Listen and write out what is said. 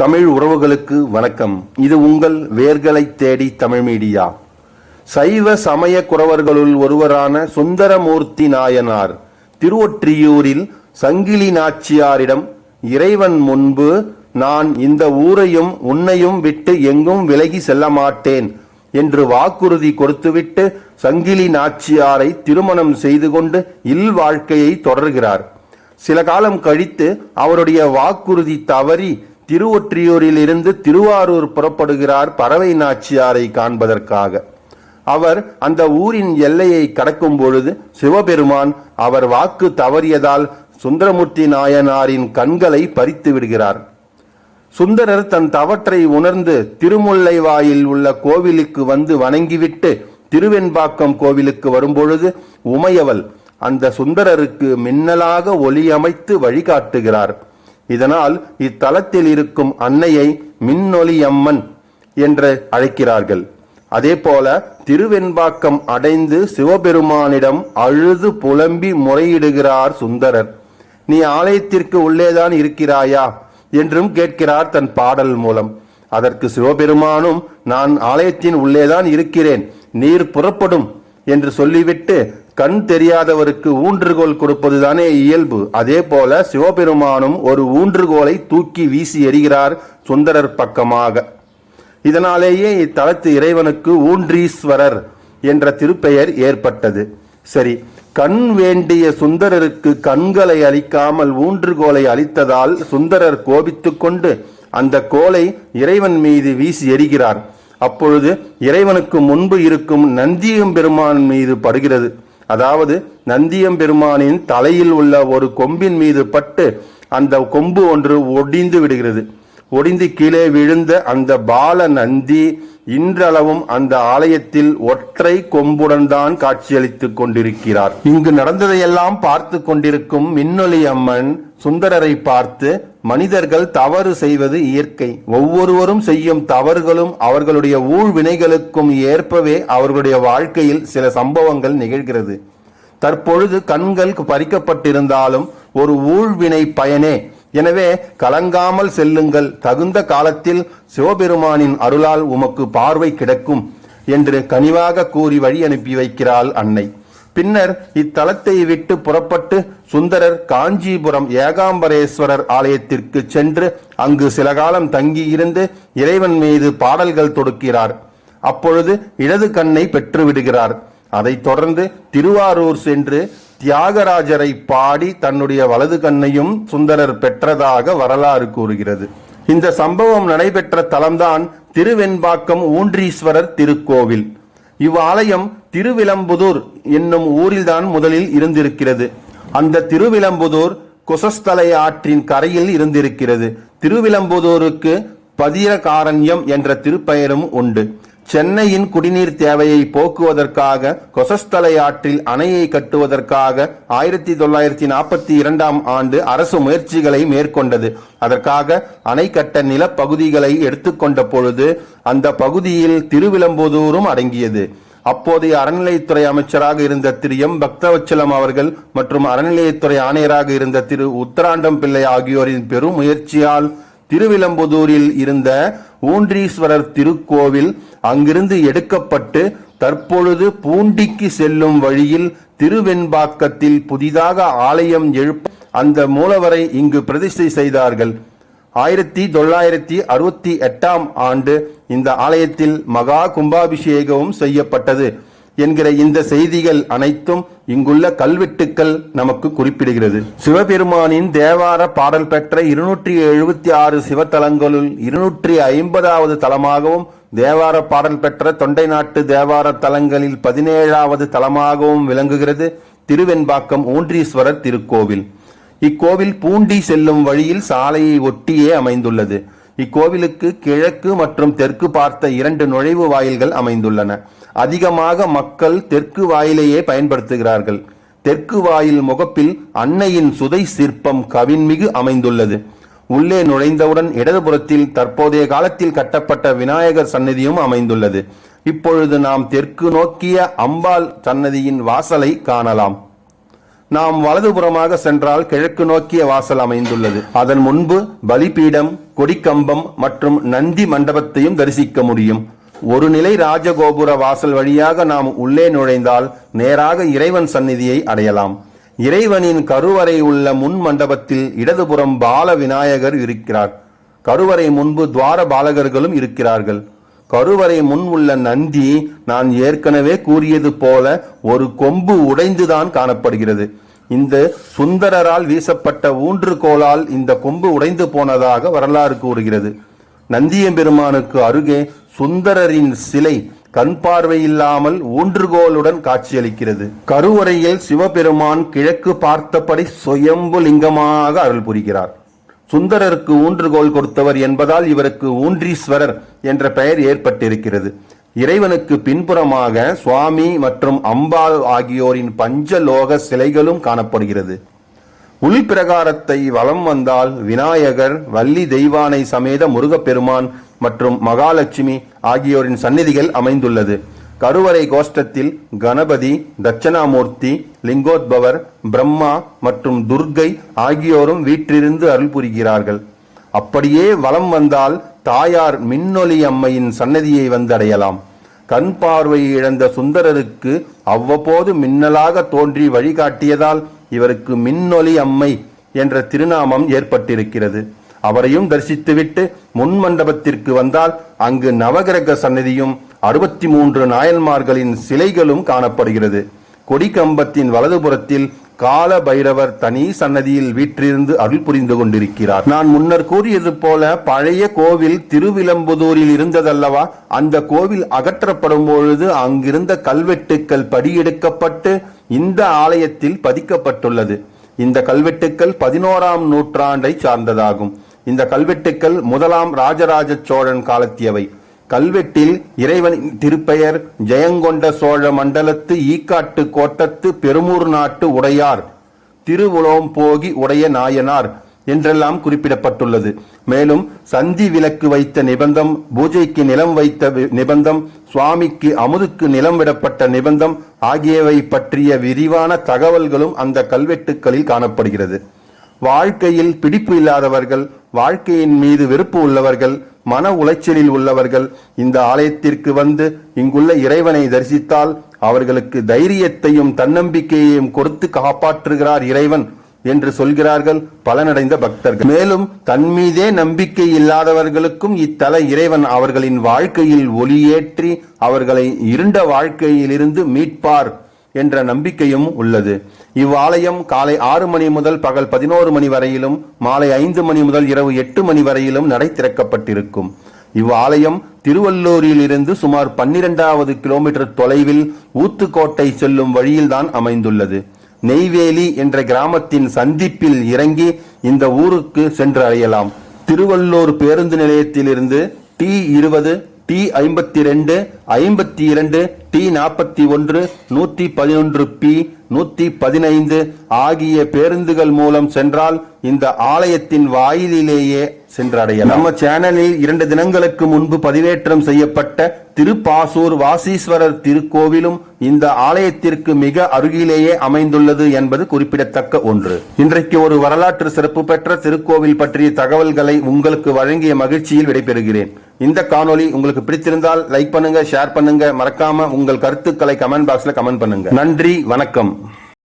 தமிழ் உறவுகளுக்கு வணக்கம். இது உங்கள் வேர்களை தேடி தமிழ் மீடியா. சைவ சமய குறவர்களுள் ஒருவரான சுந்தரமூர்த்தி நாயனார் திருவொற்றியூரில் சங்கிலி நாச்சியாரிடம் இறைவன் முன்பு நான் இந்த ஊரையும் உன்னையும் விட்டு எங்கும் விலகி செல்ல மாட்டேன் என்று வாக்குறுதி கொடுத்துவிட்டு சங்கிலி நாச்சியாரை திருமணம் செய்து கொண்டு இல் வாழ்க்கையை தொடர்கிறார். சில காலம் கழித்து அவருடைய வாக்குறுதி தவறி திருவொற்றியூரில் இருந்து திருவாரூர் புறப்படுகிறார் பறவை நாச்சியாரை காண்பதற்காக. அவர் அந்த ஊரின் எல்லையை கடக்கும் பொழுது சிவபெருமான் அவர் வாக்கு தவறியதால் சுந்தரமூர்த்தி நாயனாரின் கண்களை பறித்து விடுகிறார். சுந்தரர் தன் தவற்றை உணர்ந்து திருமுல்லை வாயில் உள்ள கோவிலுக்கு வந்து வணங்கிவிட்டு திருவெண்பாக்கம் கோவிலுக்கு வரும்பொழுது உமையவள் அந்த சுந்தரருக்கு மின்னலாக ஒளியமைத்து வழிகாட்டுகிறார். இதனால் இத்தலத்தில் இருக்கும் அன்னையை மின்னொலியம்மன் என்று அழைக்கிறார்கள். அதே போல திருவெண்பாக்கம் அடைந்து சிவபெருமானிடம் அழுது புலம்பி முறையிடுகிறார் சுந்தரர். நீ ஆலயத்திற்கு உள்ளேதான் இருக்கிறாயா? என்றும் கேட்கிறார் தன் பாடல் மூலம். அதற்கு சிவபெருமானும் நான் ஆலயத்தின் உள்ளேதான் இருக்கிறேன். நீர் புறப்படும் என்று சொல்லிவிட்டு கண் தெரியாதவருக்கு ஊன்றுகோல் கொடுப்பதுதானே இயல்பு. அதே போல சிவபெருமானும் ஒரு ஊன்றுகோலை தூக்கி வீசி எறிகிறார் சுந்தரர் பக்கமாக. இதனாலேயே இத்தலத்து இறைவனுக்கு ஊன்றீஸ்வரர் என்ற திருப்பெயர் ஏற்பட்டது. சரி கண் வேண்டிய சுந்தரருக்கு கண்களை அளிக்காமல் ஊன்றுகோலை அளித்ததால் சுந்தரர் கோபித்துக்கொண்டு அந்த கோலை இறைவன் மீது வீசி எறிகிறார். அப்பொழுது இறைவனுக்கு முன்பு இருக்கும் நந்தியும் பெருமான் மீது படுகிறது. அதாவது நந்தியம்பெருமானின் தலையில் உள்ள ஒரு கொம்பின் மீது பட்டு அந்த கொம்பு ஒன்று ஒடிந்து விடுகிறது. ஒடிந்து கீழே விழுந்த அந்த பால நந்தி இன்றளவும் அந்த ஆலயத்தில் ஒற்றை கொம்புடன் தான் காட்சியளித்துக் கொண்டிருக்கிறார். இங்கு நடந்ததையெல்லாம் பார்த்து கொண்டிருக்கும் மின்னொலி அம்மன் சுந்தரரை பார்த்து மனிதர்கள் தவறு செய்வது இயற்கை. ஒவ்வொருவரும் செய்யும் தவறுகளும் அவர்களுடைய ஊழ்வினைகளுக்கும் ஏற்பவே அவர்களுடைய வாழ்க்கையில் சில சம்பவங்கள் நிகழ்கிறது. தற்பொழுது கண்கள் பறிக்கப்பட்டிருந்தாலும் ஒரு ஊழ்வினை பயனே. எனவே கலங்காமல் செல்லுங்கள். தகுந்த காலத்தில் சிவபெருமானின் அருளால் உமக்கு பார்வை கிடைக்கும் என்று கனிவாக கூறி வழி அனுப்பி வைக்கிறாள் அன்னை. பின்னர் இத்தலத்தை விட்டு புறப்பட்டு சுந்தரர் காஞ்சிபுரம் ஏகாம்பரேஸ்வரர் ஆலயத்திற்கு சென்று அங்கு சில காலம் தங்கியிருந்து இறைவன் மீது பாடல்கள் தொடுக்கிறார். அப்பொழுது இடது கண்ணை பெற்று விடுகிறார் அதைத் தொடர்ந்து திருவாரூர் சென்று தியாகராஜரை பாடி தன்னுடைய வலது கண்ணையும் சுந்தரர் பெற்றதாக வரலாறு கூறுகிறது. இந்த சம்பவம் நடைபெற்ற தலம்தான் திருவெண்பாக்கம் ஊன்றீஸ்வரர் திருக்கோவில். இவ்வாலயம் திருவிலம்புதூர் என்னும் ஊரில்தான் முதலில் இருந்திருக்கிறது. அந்த திருவிலம்புதூர் குசஸ்தலை ஆற்றின் கரையில் இருந்திருக்கிறது. திருவிலம்புதூருக்கு பதிரகாரண்யம் என்ற திருப்பெயரும் உண்டு. சென்னையின் குடிநீர் தேவையை போக்குவதற்காக கொசஸ்தலை ஆற்றில் அணையை கட்டுவதற்காக ஆயிரத்தி தொள்ளாயிரத்தி நாற்பத்தி இரண்டாம் ஆண்டு அரசு முயற்சிகளை மேற்கொண்டது. அதற்காக அணை கட்ட நிலப்பகுதிகளை எடுத்துக்கொண்ட பொழுது அந்த பகுதியில் திருவிலம்புதூரும் அடங்கியது. அப்போதைய அறநிலையத்துறை அமைச்சராக இருந்த திரு எம். பக்தவச்சலம் அவர்கள் மற்றும் அறநிலையத்துறை ஆணையராக இருந்த திரு உத்தராண்டம் பிள்ளை ஆகியோரின் பெரும் முயற்சியால் திருவிலம்புதூரில் இருந்த ஊன்றீஸ்வரர் திருக்கோவில் அங்கிருந்து எடுக்கப்பட்டு தற்பொழுது பூண்டிக்கு செல்லும் வழியில் திருவெண்பாக்கத்தில் புதிதாக ஆலயம் எழுப்ப அந்த மூலவரை இங்கு பிரதிஷ்டை செய்தார்கள். ஆயிரத்தி தொள்ளாயிரத்தி அறுபத்தி எட்டாம் ஆண்டு இந்த ஆலயத்தில் மகா கும்பாபிஷேகமும் செய்யப்பட்டது என்கிற இந்த செய்திகள் அனைத்தும் இங்குள்ள கல்வெட்டுக்கள் நமக்கு குறிப்பிடுகிறது. சிவபெருமானின் தேவார பாடல் பெற்ற இருநூற்றி எழுபத்தி ஆறு சிவத்தலங்களுள் இருநூற்றி ஐம்பதாவது தலமாகவும் தேவார பாடல் பெற்ற தொண்டை நாட்டு தேவார தலங்களில் பதினேழாவது தலமாகவும் விளங்குகிறது. திருவெண்பாக்கம் ஊன்றீஸ்வரர் திருக்கோவில். இக்கோவில் பூண்டி செல்லும் வழியில் சாலையை ஒட்டியே அமைந்துள்ளது. இக்கோவிலுக்கு கிழக்கு மற்றும் தெற்கு பார்த்த இரண்டு நுழைவு வாயில்கள் அமைந்துள்ளன. அதிகமாக மக்கள் தெற்கு வாயிலையே பயன்படுத்துகிறார்கள். தெற்கு வாயில் முகப்பில் அன்னையின் சுதை சிற்பம் கவின்மிகு அமைந்துள்ளது. உள்ளே நுழைந்தவுடன் இடதுபுறத்தில் தற்போதைய காலத்தில் கட்டப்பட்ட விநாயகர் சன்னதியும் அமைந்துள்ளது. இப்பொழுது நாம் தெற்கு நோக்கிய அம்பாள் சன்னதியின் வாசலை காணலாம். நாம் வலதுபுறமாக சென்றால் கிழக்கு நோக்கிய வாசல் அமைந்துள்ளது. அதன் முன்பு பலிபீடம் கொடிக்கம்பம் மற்றும் நந்தி மண்டபத்தையும் தரிசிக்க முடியும். ஒரு நிலை ராஜகோபுர வாசல் வழியாக நாம் உள்ளே நுழைந்தால் நேராக இறைவன் சந்நிதியை அடையலாம். இறைவனின் கருவறை உள்ள முன் மண்டபத்தில் இடதுபுறம் பால விநாயகர் இருக்கிறார். கருவறை முன்பு துவார பாலகர்களும் இருக்கிறார்கள். கருவறை முன் உள்ள நந்தி நான் ஏற்கனவே கூறியது போல ஒரு கொம்பு உடைந்துதான் காணப்படுகிறது. இந்த சுந்தரரால் வீசப்பட்ட ஊன்றுகோலால் இந்த கொம்பு உடைந்து போனதாக வரலாறு கூறுகிறது. நந்தியம்பெருமானுக்கு அருகே சுந்தரரின் சிலை கண் பார்வையில்லாமல் ஊன்றுகோலுடன் காட்சியளிக்கிறது. கருவறையில் சிவபெருமான் கிழக்கு பார்த்தபடி சுயம்பு லிங்கமாக அருள் புரிகிறார். சுந்தரருக்கு ஊன்றுகோல் கொடுத்தவர் என்பதால் இவருக்கு ஊன்றீஸ்வரர் என்ற பெயர் ஏற்பட்டிருக்கிறது. இறைவனுக்கு பின்புறமாக சுவாமி மற்றும் அம்பாள் ஆகியோரின் பஞ்சலோக சிலைகளும் காணப்படுகிறது. உள்பிரகாரத்தை வலம் வந்தால் விநாயகர் வள்ளி தெய்வானை சமேத முருகப்பெருமான் மற்றும் மகாலட்சுமி ஆகியோரின் சந்நிதிகள் அமைந்துள்ளது. கருவறை கோஷ்டத்தில் கணபதி தட்சணாமூர்த்தி லிங்கோத்பவர் பிரம்மா மற்றும் துர்க்கை ஆகியோரும் வீற்றிருந்து அருள் புரிகிறார்கள். அப்படியே வலம் வந்தால் தாயார் மின்னொலி அம்மையின் சன்னதியை வந்தடையலாம். கண் பார்வையை இழந்த சுந்தரருக்கு அவ்வப்போது மின்னலாக தோன்றி வழிகாட்டியதால் இவருக்கு மின்னொலி அம்மை என்ற திருநாமம் ஏற்பட்டிருக்கிறது. அவரையும் தரிசித்துவிட்டு முன் மண்டபத்திற்கு வந்தால் அங்கு நவகிரக சன்னதியும் அறுபத்தி மூன்று நாயன்மார்களின் சிலைகளும் காணப்படுகிறது. கொடிக்கம்பத்தின் வலதுபுறத்தில் கால பைரவர் தனி சன்னதியில் வீற்றிருந்து அருள் புரிந்து கொண்டிருக்கிறார். நான் முன்னர் கூறியது போல பழைய கோவில் திருவிலம்புதூரில் இருந்ததல்லவா? அந்த கோவில் அகற்றப்படும் பொழுது அங்கிருந்த கல்வெட்டுக்கள் படியெடுக்கப்பட்டு இந்த ஆலயத்தில் பதிக்கப்பட்டுள்ளது. இந்த கல்வெட்டுக்கள் பதினோராம் நூற்றாண்டை சார்ந்ததாகும். இந்த கல்வெட்டுக்கள் முதலாம் ராஜராஜ சோழன் காலத்தியவை. கல்வெட்டில் இறைவனின் திருப்பெயர் ஜெயங்கொண்ட சோழ மண்டலத்து ஈக்காட்டு கோட்டத்து பெருமூர் நாட்டு உடையார் திருவுளோம் போகி உடைய நாயனார் என்றெல்லாம் குறிப்பிடப்பட்டுள்ளது. மேலும் சந்தி விலக்கு வைத்த நிபந்தம் பூஜைக்கு நிலம் வைத்த வி- நிபந்தம் சுவாமிக்கு அமுதுக்கு நிலம் விடப்பட்ட நிபந்தம் ஆகியவை பற்றிய விரிவான தகவல்களும் அந்த கல்வெட்டுக்களில் காணப்படுகிறது. வாழ்க்கையில் பிடிப்பு இல்லாதவர்கள் வாழ்க்கையின் மீது வெறுப்பு உள்ளவர்கள் மன உளைச்சலில் உள்ளவர்கள் இந்த ஆலயத்திற்கு வந்து இங்குள்ள இறைவனை தரிசித்தால் அவர்களுக்கு தைரியத்தையும் தன்னம்பிக்கையையும் கொடுத்து காப்பாற்றுகிறார் இறைவன் என்று சொல்கிறார்கள் பலனடைந்த பக்தர்கள். மேலும் தன் மீதே நம்பிக்கை இல்லாதவர்களுக்கும் இத்தல இறைவன் அவர்களின் வாழ்க்கையில் ஒளியேற்றி அவர்களை இருண்ட வாழ்க்கையிலிருந்து மீட்பார். என்ற நம்பிக்கையும் உள்ளது. இவ்வாலயம் காலை ஆறு மணி முதல் பகல் பதினோரு மணி வரையிலும் மாலை ஐந்து மணி முதல் இரவு எட்டு மணி வரையிலும் நடை திறக்கப்பட்டிருக்கும். இவ்வாலயம் திருவள்ளூரிலிருந்து சுமார் பன்னிரெண்டாவது கிலோமீட்டர் தொலைவில் ஊத்துக்கோட்டை செல்லும் வழியில்தான் அமைந்துள்ளது. நெய்வேலி என்ற கிராமத்தின் சந்திப்பில் இறங்கி இந்த ஊருக்கு சென்று அடையலாம் திருவள்ளூர் பேருந்து நிலையத்திலிருந்து டி இருபது டி ஐம்பத்தி ரெண்டு ஐம்பத்தி இரண்டு டி நாற்பத்தி ஒன்று நூற்றி பதினொன்று பி நூற்றி பதினைந்து ஆகிய பேருந்துகள் மூலம் சென்றால் இந்த ஆலயத்தின் வாயிலிலேயே சென்றடையலாம். நம்ம சேனலில் இரண்டு தினங்களுக்கு முன்பு பதிவேற்றம் செய்யப்பட்ட திருப்பாசூர் வாசீஸ்வரர் திருக்கோவிலும் இந்த ஆலயத்திற்கு மிக அருகிலேயே அமைந்துள்ளது என்பது குறிப்பிடத்தக்க ஒன்று. இன்றைக்கு ஒரு வரலாற்று சிறப்பு பெற்ற திருக்கோவில் பற்றிய தகவல்களை உங்களுக்கு வழங்கிய மகிழ்ச்சியில் விடைபெறுகிறேன். இந்த காணொளி உங்களுக்கு பிடித்திருந்தால் லைக் பண்ணுங்க ஷேர் பண்ணுங்க. மறக்காம உங்கள் கருத்துக்களை கமெண்ட் பாக்ஸ்ல கமெண்ட் பண்ணுங்க. நன்றி வணக்கம்.